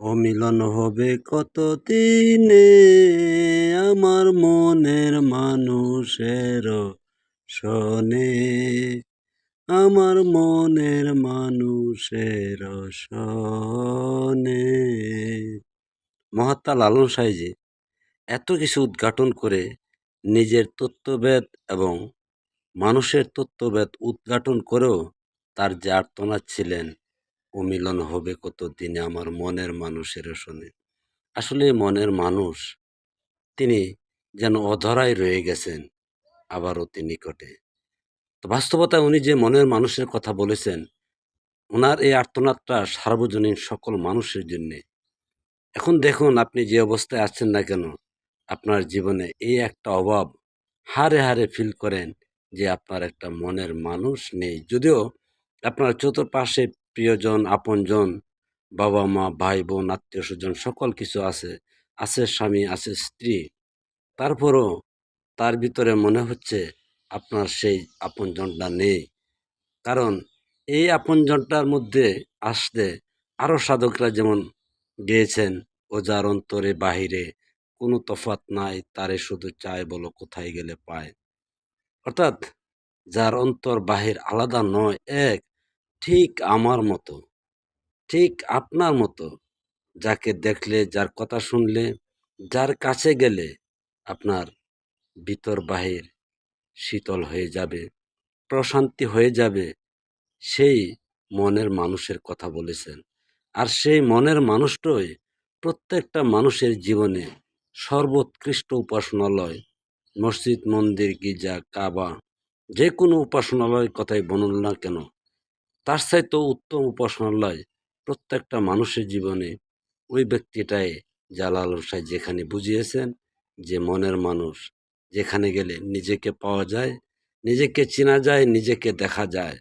অমিলন হবে কত দিনে আমার মনের মানুষের শোনে, আমার মনের মানুষের শোনে। মহাত্মা লালন সাইজি এত কিছু উদ্ঘাটন করে নিজের তত্ত্ববেদ এবং মানুষের তত্ত্ববেদ উদ্ঘাটন করেও তার যে ছিলেন অমিলন হবে কত দিনে আমার মনের মানুষের শোনে। আসলে মনের মানুষ, তিনি যেন অধরাই রয়ে গেছেন আবার অতি নিকটে। তো বাস্তবতায় উনি যে মনের মানুষের কথা বলেছেন ওনার এই আর্তনাদটা সার্বজনীন সকল মানুষের জন্যে। এখন দেখুন আপনি যে অবস্থায় আছেন না কেন, আপনার জীবনে এই একটা অভাব হারে হারে ফিল করেন যে আপনার একটা মনের মানুষ নেই। যদিও আপনার চতুর্পাশে প্রিয়জন, আপনজন বাবা মা ভাই বোন আত্মীয় স্বজন সকল কিছু আছে। আছে স্বামী, আছে স্ত্রী। তারপরও তার ভিতরে মনে হচ্ছে আপনার সেই আপনজনটা নেই। কারণ এই আপনজনটার মধ্যে আসতে আরও সাধকরা যেমন গেয়েছেন ও যার অন্তরে, বাহিরে, কোনো তফাত নাই, তারে শুধু চায় বলো কোথায় গেলে পায়। অর্থাৎ যার অন্তর বাহির আলাদা নয়, এক ঠিক আমার মতো, ঠিক আপনার মতো, যাকে দেখলে, যার কথা শুনলে, যার কাছে গেলে আপনার ভিতর বাহির শীতল হয়ে যাবে, প্রশান্তি হয়ে যাবে। সেই মনের মানুষের কথা বলেছেন। আর সেই মনের মানুষটাই প্রত্যেকটা মানুষের জীবনে সর্বোৎকৃষ্ট উপাসনালয়, মসজিদ, মন্দির, গির্জা, কাবা যে কোনো উপাসনালয় কথাই বলুন না কেন তার চাইতেও উত্তম উপাসনালয় প্রত্যেকটা মানুষের জীবনে। ওই ব্যক্তিটাই জালাল সাহেব যেখানে বুঝিয়েছেন যে মনের মানুষ, যেখানে গেলে নিজেকে পাওয়া যায়, নিজেকে চেনা যায়, নিজেকে দেখা যায়।